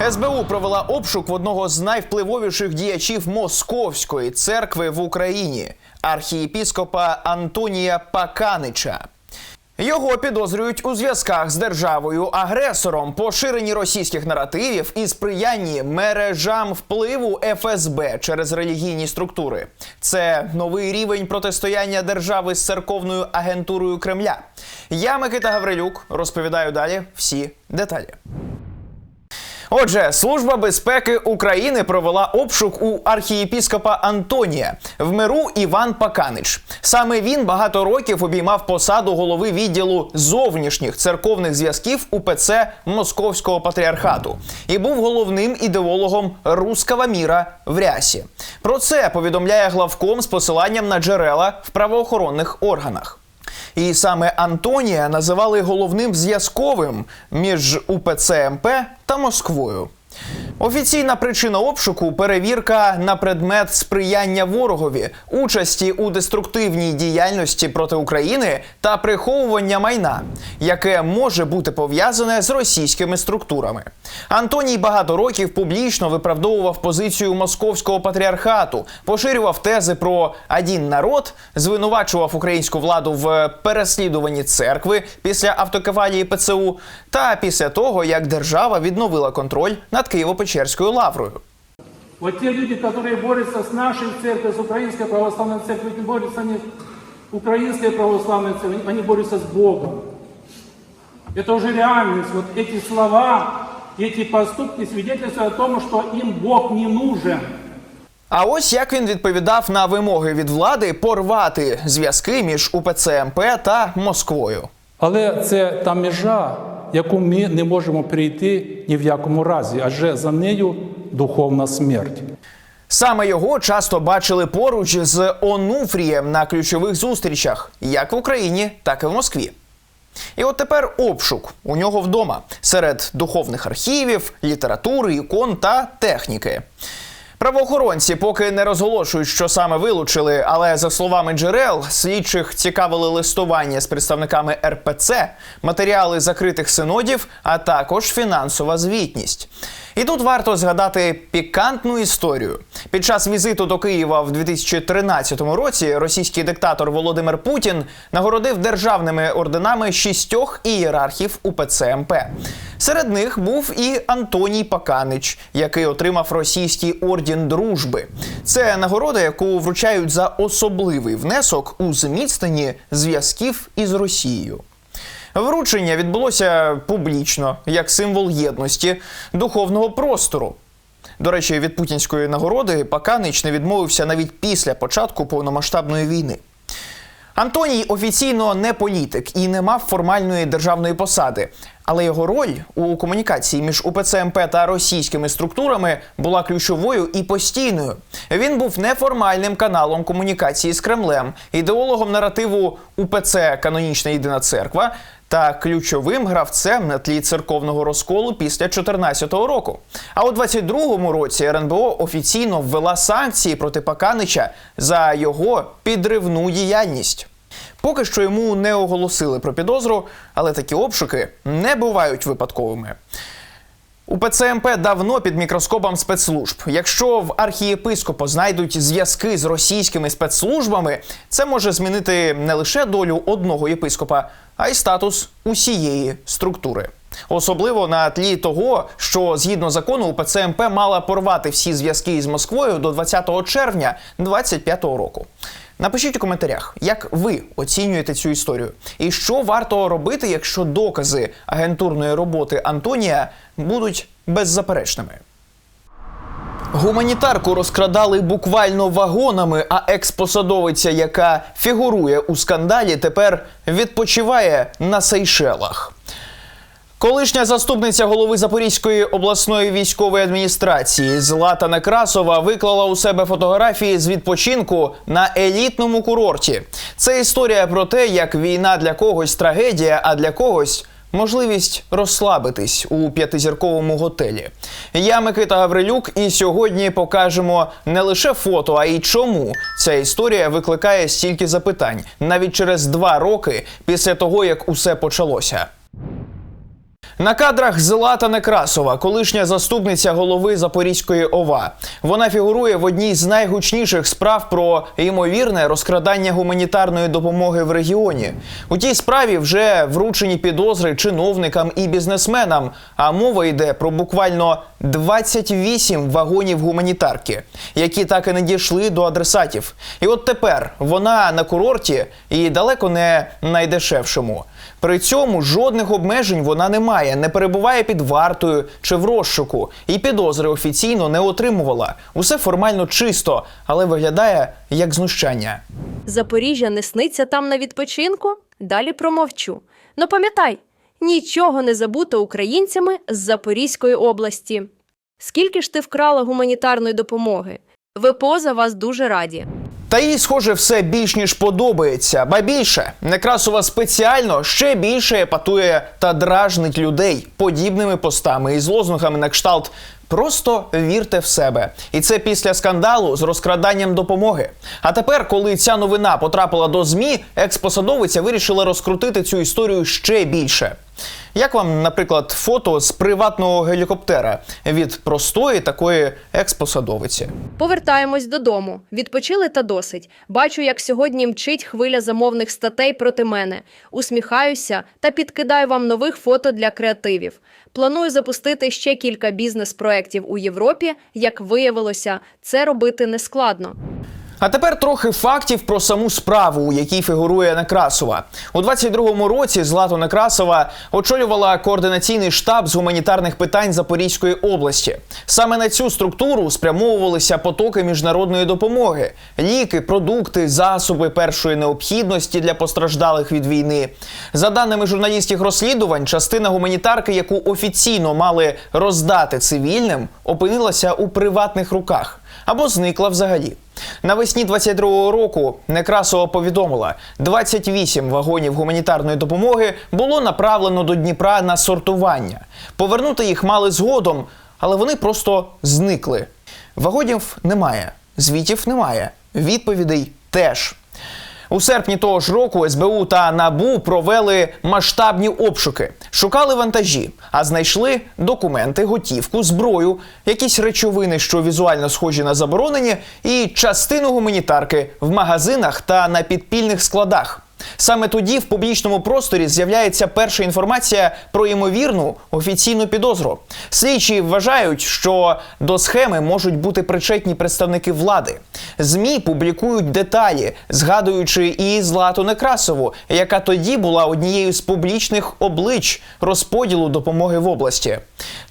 СБУ провела обшук в одного з найвпливовіших діячів Московської церкви в Україні архієпіскопа Антонія Паканича. Його підозрюють у зв'язках з державою агресором, поширенні російських наративів і сприянні мережам впливу ФСБ через релігійні структури. Це новий рівень протистояння держави з церковною агентурою Кремля. Я Микита Гаврилюк розповідаю далі всі деталі. Отже, служба безпеки України провела обшук у архієпіскопа Антонія в миру Іван Паканич. Саме він багато років обіймав посаду голови відділу зовнішніх церковних зв'язків УПЦ Московського патріархату і був головним ідеологом руского міра в рясі. Про це повідомляє главком з посиланням на джерела в правоохоронних органах. І саме Антонія називали головним зв'язковим між УПЦ МП та Москвою. Офіційна причина обшуку перевірка на предмет сприяння ворогові, участі у деструктивній діяльності проти України та приховування майна, яке може бути пов'язане з російськими структурами. Антоній багато років публічно виправдовував позицію московського патріархату, поширював тези про один народ, звинувачував українську владу в переслідуванні церкви після автокефалії ПЦУ та після того, як держава відновила контроль над Києво-Печерською лаврою. Вот те люди, которые борются с нашей церковью, с украинской православной церковью, не борются не с украинской православной церковью, они борются с Богом. Это уже реальность. Вот эти слова, эти поступки свидетельствуют о том, что им Бог не нужен. А ось як він відповідав на вимоги від влади порвати зв'язки між УПЦ МП та Москвою. Але це та межа, яку ми не можемо перейти ні в якому разі, адже за нею духовна смерть. Саме його часто бачили поруч з Онуфрієм на ключових зустрічах, як в Україні, так і в Москві. І от тепер обшук у нього вдома серед духовних архівів, літератури, ікон та техніки. Правоохоронці поки не розголошують, що саме вилучили, але за словами джерел, слідчих цікавили листування з представниками РПЦ, матеріали закритих синодів, а також фінансова звітність. І тут варто згадати пікантну історію. Під час візиту до Києва в 2013 році російський диктатор Володимир Путін нагородив державними орденами шістьох ієрархів УПЦ МП. Серед них був і Антоній Паканич, який отримав російський орден дружби. Це нагорода, яку вручають за особливий внесок у зміцненні зв'язків із Росією. Вручення відбулося публічно як символ єдності духовного простору. До речі, від путінської нагороди Паканич не відмовився навіть після початку повномасштабної війни. Антоній офіційно не політик і не мав формальної державної посади, але його роль у комунікації між УПЦ МП та російськими структурами була ключовою і постійною. Він був неформальним каналом комунікації з Кремлем, ідеологом наративу УПЦ Канонічна Єдина Церква та ключовим гравцем на тлі церковного розколу після 2014 року. А у 22-му році РНБО офіційно ввела санкції проти Паканича за його підривну діяльність. Поки що йому не оголосили про підозру, але такі обшуки не бувають випадковими. У ПЦМП давно під мікроскопом спецслужб. Якщо в архієпископа знайдуть зв'язки з російськими спецслужбами, це може змінити не лише долю одного єпископа, а й статус усієї структури. Особливо на тлі того, що згідно закону УПЦ МП мала порвати всі зв'язки із Москвою до 20 червня 2025 року. Напишіть у коментарях, як ви оцінюєте цю історію, і що варто робити, якщо докази агентурної роботи Антонія будуть беззаперечними. Гуманітарку розкрадали буквально вагонами, а експосадовиця, яка фігурує у скандалі, тепер відпочиває на Сейшелах. Колишня заступниця голови Запорізької обласної військової адміністрації Злата Некрасова виклала у себе фотографії з відпочинку на елітному курорті. Це історія про те, як війна для когось трагедія, а для когось можливість розслабитись у п'ятизірковому готелі. Я Микита Гаврилюк, і сьогодні покажемо не лише фото, а й чому ця історія викликає стільки запитань навіть через два роки після того, як усе почалося. На кадрах Злата Некрасова, колишня заступниця голови Запорізької ОВА. Вона фігурує в одній з найгучніших справ про ймовірне розкрадання гуманітарної допомоги в регіоні. У тій справі вже вручені підозри чиновникам і бізнесменам. А мова йде про буквально 28 вагонів гуманітарки, які так і не дійшли до адресатів. І от тепер вона на курорті і далеко не найдешевшому. При цьому жодних обмежень вона не має, не перебуває під вартою чи в розшуку, і підозри офіційно не отримувала. Усе формально чисто, але виглядає як знущання. Запоріжжя не сниться там на відпочинку? Далі промовчу. Ну пам'ятай, нічого не забуто українцями з Запорізької області. Скільки ж ти вкрала гуманітарної допомоги? ВПО за вас дуже раді. Та їй, схоже, все більш ніж подобається. Ба більше Некрасова спеціально ще більше епатує та дражнить людей подібними постами із лозунгами на кшталт. Просто вірте в себе, і це після скандалу з розкраданням допомоги. А тепер, коли ця новина потрапила до змі, експосадовиця вирішила розкрутити цю історію ще більше. Як вам, наприклад, фото з приватного гелікоптера від простої такої експосадовиці? Повертаємось додому. Відпочили та досить. Бачу, як сьогодні мчить хвиля замовних статей проти мене. Усміхаюся та підкидаю вам нових фото для креативів. Планую запустити ще кілька бізнес-проєктів у Європі. Як виявилося, це робити нескладно. А тепер трохи фактів про саму справу, у якій фігурує Некрасова. У 22-му році Злату Некрасова очолювала координаційний штаб з гуманітарних питань Запорізької області. Саме на цю структуру спрямовувалися потоки міжнародної допомоги: ліки, продукти, засоби першої необхідності для постраждалих від війни. За даними журналістських розслідувань, частина гуманітарки, яку офіційно мали роздати цивільним, опинилася у приватних руках або зникла взагалі. Навесні 22-го року Некрасова повідомила, 28 вагонів гуманітарної допомоги було направлено до Дніпра на сортування. Повернути їх мали згодом, але вони просто зникли. Вагонів немає, звітів немає, відповідей теж. У серпні того ж року СБУ та НАБУ провели масштабні обшуки, шукали вантажі, а знайшли документи, готівку, зброю, якісь речовини, що візуально схожі на заборонені, і частину гуманітарки в магазинах та на підпільних складах. Саме тоді в публічному просторі з'являється перша інформація про ймовірну офіційну підозру. Слідчі вважають, що до схеми можуть бути причетні представники влади. ЗМІ публікують деталі, згадуючи і Злату Некрасову, яка тоді була однією з публічних облич розподілу допомоги в області.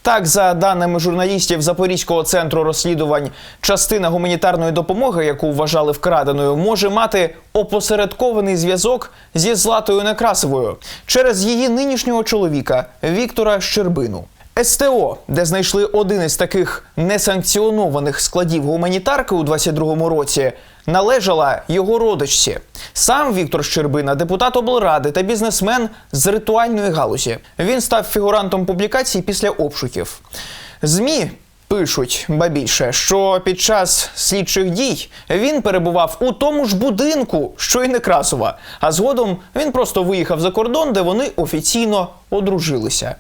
Так, за даними журналістів Запорізького центру розслідувань, частина гуманітарної допомоги, яку вважали вкраденою, може мати опосередкований зв'язок зі Златою Некрасовою через її нинішнього чоловіка Віктора Щербину. СТО, де знайшли один із таких несанкціонованих складів гуманітарки у 22-му році, належала його родичці. Сам Віктор Щербина, депутат облради та бізнесмен з ритуальної галузі. Він став фігурантом публікацій після обшуків. ЗМІ Пишуть ба більше, що під час слідчих дій він перебував у тому ж будинку, що й Некрасова. А згодом він просто виїхав за кордон, де вони офіційно одружилися.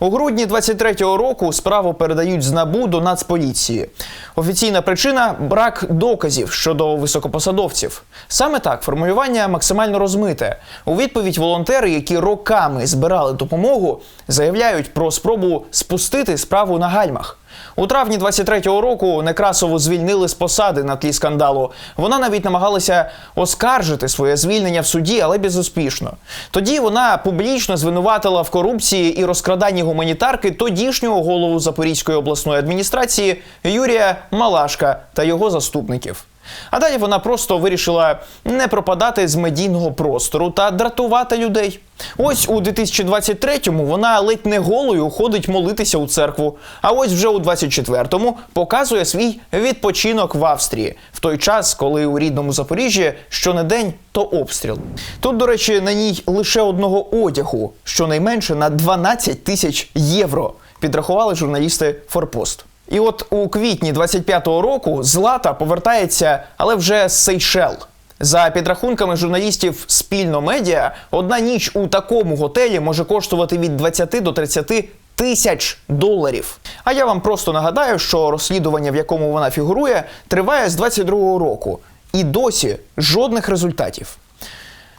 У грудні 23-го року справу передають з НАБУ до Нацполіції. Офіційна причина брак доказів щодо високопосадовців. Саме так формулювання максимально розмите. У відповідь волонтери, які роками збирали допомогу, заявляють про спробу спустити справу на гальмах. У травні 23-го року Некрасову звільнили з посади на тлі скандалу. Вона навіть намагалася оскаржити своє звільнення в суді, але безуспішно. Тоді вона публічно звинуватила в корупції і розкраданні гуманітарки тодішнього голову Запорізької обласної адміністрації Юрія Малашка та його заступників. А далі вона просто вирішила не пропадати з медійного простору та дратувати людей. Ось у 2023-му вона ледь не голою ходить молитися у церкву. А ось вже у 24-му показує свій відпочинок в Австрії в той час, коли у рідному Запоріжжі щонедень то обстріл. Тут, до речі, на ній лише одного одягу, щонайменше на 12 тисяч євро. Підрахували журналісти Форпост. І от у квітні 25-го року Злата повертається, але вже з Сейшел. За підрахунками журналістів спільно медіа, одна ніч у такому готелі може коштувати від 20 до 30 тисяч доларів. А я вам просто нагадаю, що розслідування, в якому вона фігурує, триває з 22-го року, і досі жодних результатів.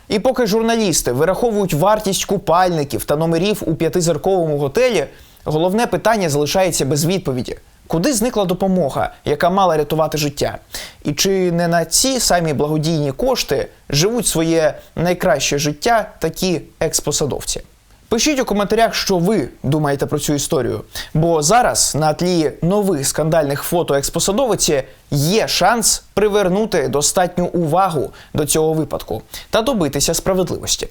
І поки журналісти вираховують вартість купальників та номерів у п'ятизірковому готелі, головне питання залишається без відповіді: куди зникла допомога, яка мала рятувати життя? І чи не на ці самі благодійні кошти живуть своє найкраще життя такі експосадовці? Пишіть у коментарях, що ви думаєте про цю історію. Бо зараз на тлі нових скандальних фото експосадовиці є шанс привернути достатню увагу до цього випадку та добитися справедливості.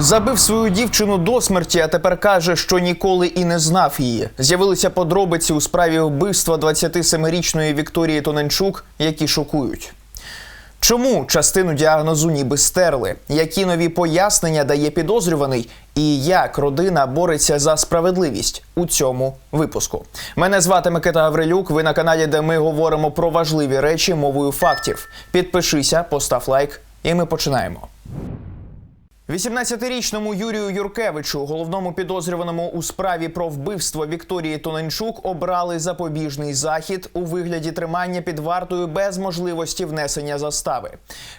Забив свою дівчину до смерті, а тепер каже, що ніколи і не знав її. З'явилися подробиці у справі вбивства 27-річної Вікторії Тоненчук, які шокують. Чому частину діагнозу ніби стерли? Які нові пояснення дає підозрюваний? І як родина бореться за справедливість у цьому випуску? Мене звати Микита Гаврилюк. Ви на каналі, де ми говоримо про важливі речі мовою фактів. Підпишися, постав лайк, і ми починаємо. 18-річному Юрію Юркевичу, головному підозрюваному у справі про вбивство Вікторії Тоненчук, обрали запобіжний захід у вигляді тримання під вартою без можливості внесення застави.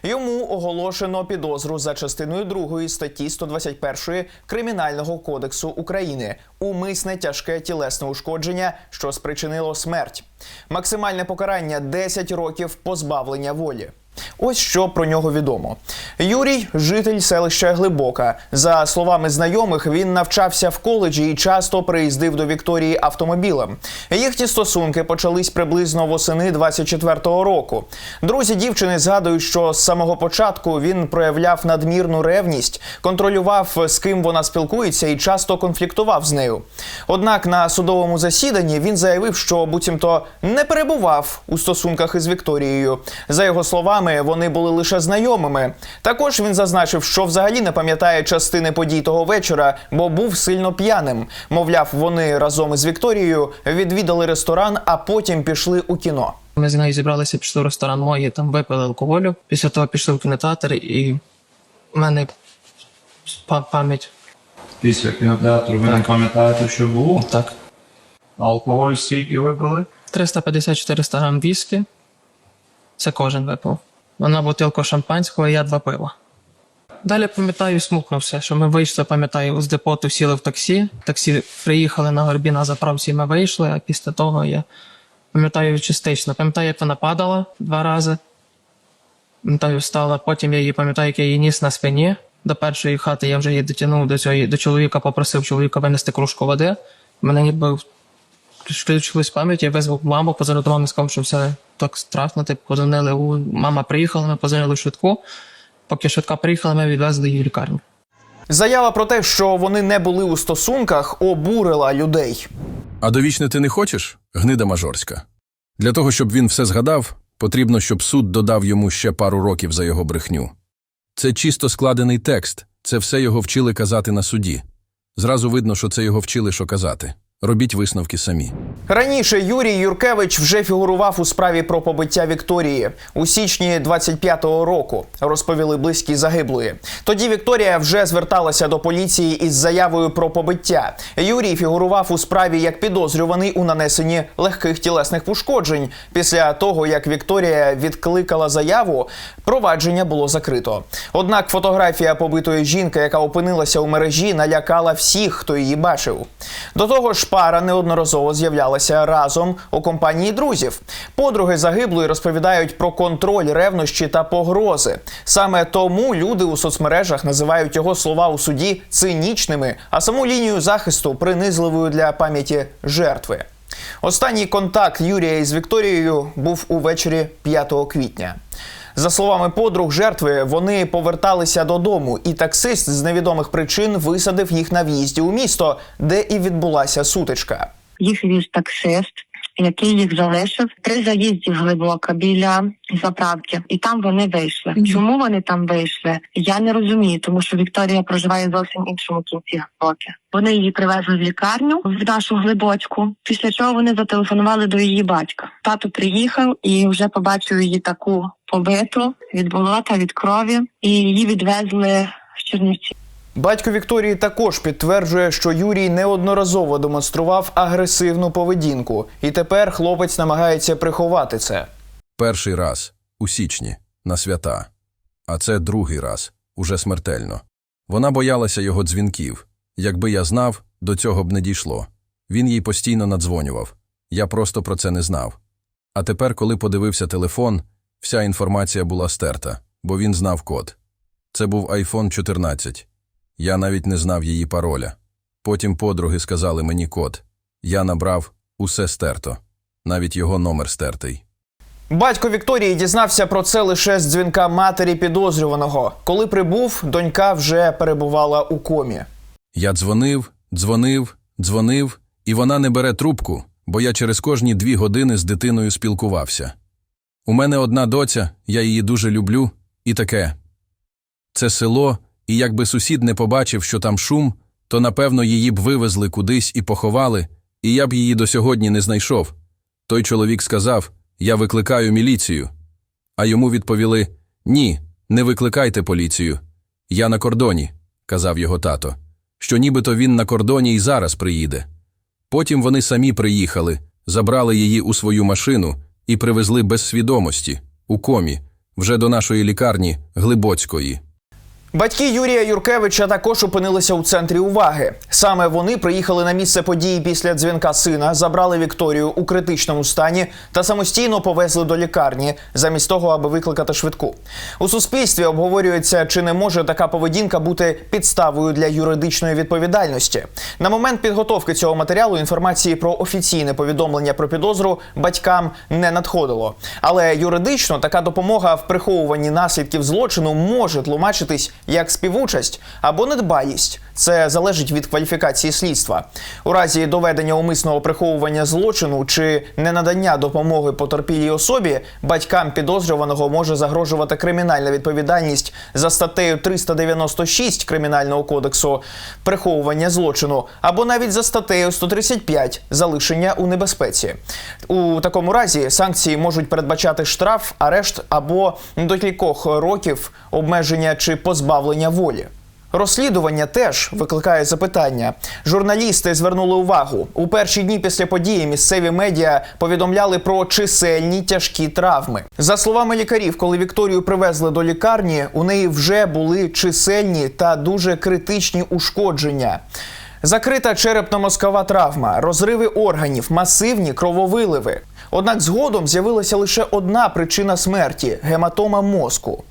Йому оголошено підозру за частиною 2 статті 121 Кримінального кодексу України умисне тяжке тілесне ушкодження, що спричинило смерть. Максимальне покарання 10 років позбавлення волі. Ось що про нього відомо. Юрій житель селища Глибока. За словами знайомих, він навчався в коледжі і часто приїздив до Вікторії автомобілем. Їхні стосунки почались приблизно восени 24-го року. Друзі дівчини згадують, що з самого початку він проявляв надмірну ревність, контролював, з ким вона спілкується, і часто конфліктував з нею. Однак на судовому засіданні він заявив, що буцімто не перебував у стосунках із Вікторією. За його словами, вони були лише знайомими. Також він зазначив, що взагалі не пам'ятає частини подій того вечора, бо був сильно п'яним. Мовляв, вони разом із Вікторією відвідали ресторан, а потім пішли у кіно. Ми з нею зібралися, пішли в ресторан мої, там випили алкоголю. Після того пішли в кінотеатр, і в мене пам'ять Після кінотеатру ви не пам'ятаєте, що було? так. Алкоголь скільки випили? 350-400 грам віскі. Це кожен випив. Вона бутилку шампанського, і я два пива. Далі пам'ятаю, смукнувся, що ми вийшли, пам'ятаю, з депоту сіли в таксі. Таксі приїхали на горбі на заправці, ми вийшли, а після того я пам'ятаю частично. Пам'ятаю, як вона падала два рази. Пам'ятаю, встала, потім я її пам'ятаю, як я її ніс на спині. До першої хати я вже її дотягнув до цього, до чоловіка, попросив чоловіка винести кружку води. Мене ніби включилась пам'ять, я визвав маму, до мами, сказав, що все так страшно. Типу, позвонили, у мама приїхала, ми позвонили в швидку. Поки швидка приїхала, ми відвезли її в лікарню. Заява про те, що вони не були у стосунках, обурила людей. А довічне ти не хочеш? Гнида мажорська. Для того, щоб він все згадав, потрібно, щоб суд додав йому ще пару років за його брехню. Це чисто складений текст, це все його вчили казати на суді. Зразу видно, що це його вчили, що казати. Робіть висновки самі. Раніше Юрій Юркевич вже фігурував у справі про побиття Вікторії у січні 25-го року. Розповіли близькі загиблої. Тоді Вікторія вже зверталася до поліції із заявою про побиття. Юрій фігурував у справі як підозрюваний у нанесенні легких тілесних пошкоджень. Після того як Вікторія відкликала заяву, провадження було закрито. Однак фотографія побитої жінки, яка опинилася у мережі, налякала всіх, хто її бачив. До того ж, пара неодноразово з'являлася разом у компанії друзів. Подруги загиблої розповідають про контроль, ревнощі та погрози. Саме тому люди у соцмережах називають його слова у суді цинічними, а саму лінію захисту принизливою для пам'яті жертви. Останній контакт Юрія із Вікторією був увечері 5 квітня. За словами подруг жертви, вони поверталися додому, і таксист з невідомих причин висадив їх на в'їзді у місто, де і відбулася сутичка. їх віз таксист, який їх залишив при заїзді глибоко біля заправки, і там вони вийшли. Чому вони там вийшли? Я не розумію, тому що Вікторія проживає зовсім іншому кінці глибоки. Вони її привезли в лікарню в нашу глибочку. Після чого вони зателефонували до її батька. Тато приїхав і вже побачив її таку побиту від болота, від крові, і її відвезли в Чернівці. Батько Вікторії також підтверджує, що Юрій неодноразово демонстрував агресивну поведінку, і тепер хлопець намагається приховати це. Перший раз у січні на свята, а це другий раз уже смертельно. Вона боялася його дзвінків. Якби я знав, до цього б не дійшло. Він їй постійно надзвонював. Я просто про це не знав. А тепер, коли подивився телефон, вся інформація була стерта, бо він знав код. Це був iPhone 14. Я навіть не знав її пароля. Потім подруги сказали мені код. Я набрав усе стерто, навіть його номер стертий. Батько Вікторії дізнався про це лише з дзвінка матері підозрюваного. Коли прибув, донька вже перебувала у комі. Я дзвонив, дзвонив, дзвонив, і вона не бере трубку, бо я через кожні дві години з дитиною спілкувався. У мене одна доця, я її дуже люблю, і таке. Це село, і якби сусід не побачив, що там шум, то напевно її б вивезли кудись і поховали, і я б її до сьогодні не знайшов. Той чоловік сказав: Я викликаю міліцію. А йому відповіли: Ні, не викликайте поліцію. Я на кордоні, казав його тато, що нібито він на кордоні і зараз приїде. Потім вони самі приїхали, забрали її у свою машину і привезли без свідомості, у комі, вже до нашої лікарні Глибоцької. Батьки Юрія Юркевича також опинилися у центрі уваги. Саме вони приїхали на місце події після дзвінка сина, забрали Вікторію у критичному стані та самостійно повезли до лікарні, замість того, аби викликати швидку. У суспільстві обговорюється, чи не може така поведінка бути підставою для юридичної відповідальності. На момент підготовки цього матеріалу інформації про офіційне повідомлення про підозру батькам не надходило. Але юридично така допомога в приховуванні наслідків злочину може тлумачитись як співучасть або недбалість. Це залежить від кваліфікації слідства. У разі доведення умисного приховування злочину чи ненадання допомоги потерпілій особі батькам підозрюваного може загрожувати кримінальна відповідальність за статтею 396 Кримінального кодексу приховування злочину або навіть за статтею 135 залишення у небезпеці. У такому разі санкції можуть передбачати штраф, арешт або до кількох років обмеження чи позбавлення волі. Розслідування теж викликає запитання. Журналісти звернули увагу у перші дні після події. Місцеві медіа повідомляли про чисельні тяжкі травми. За словами лікарів, коли Вікторію привезли до лікарні, у неї вже були чисельні та дуже критичні ушкодження. Закрита черепно-мозкова травма, розриви органів, масивні крововиливи. Однак згодом з'явилася лише одна причина смерті гематома мозку.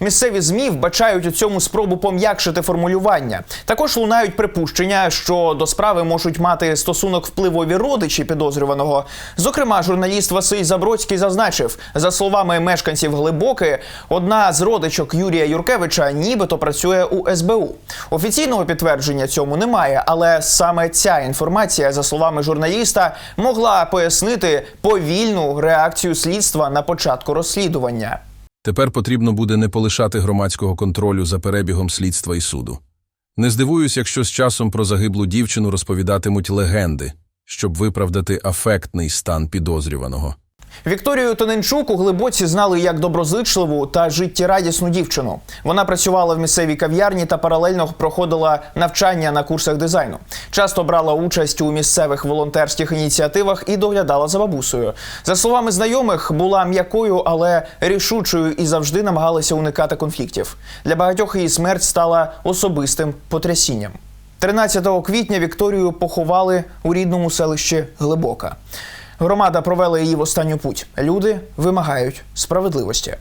Місцеві ЗМІ вбачають у цьому спробу пом'якшити формулювання. Також лунають припущення, що до справи можуть мати стосунок впливові родичі підозрюваного. Зокрема, журналіст Василь Забродський зазначив, за словами мешканців Глибоки, одна з родичок Юрія Юркевича нібито працює у СБУ. Офіційного підтвердження цьому немає, але саме ця інформація, за словами журналіста, могла пояснити повільну реакцію слідства на початку розслідування. Тепер потрібно буде не полишати громадського контролю за перебігом слідства і суду. Не здивуюсь, якщо з часом про загиблу дівчину розповідатимуть легенди, щоб виправдати афектний стан підозрюваного. Вікторію Тоненчук у глибоці знали як доброзичливу та життєрадісну дівчину. Вона працювала в місцевій кав'ярні та паралельно проходила навчання на курсах дизайну. Часто брала участь у місцевих волонтерських ініціативах і доглядала за бабусею. За словами знайомих, була м'якою, але рішучою і завжди намагалася уникати конфліктів. Для багатьох її смерть стала особистим потрясінням. 13 квітня Вікторію поховали у рідному селищі Глибока. Громада провела її в останню путь. Люди вимагають справедливості.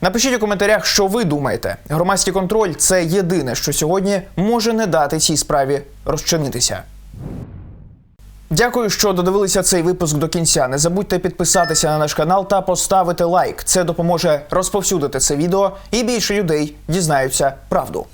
Напишіть у коментарях, що ви думаєте. Громадський контроль це єдине, що сьогодні може не дати цій справі розчинитися. Дякую, що додивилися цей випуск до кінця. Не забудьте підписатися на наш канал та поставити лайк. Це допоможе розповсюдити це відео, і більше людей дізнаються правду.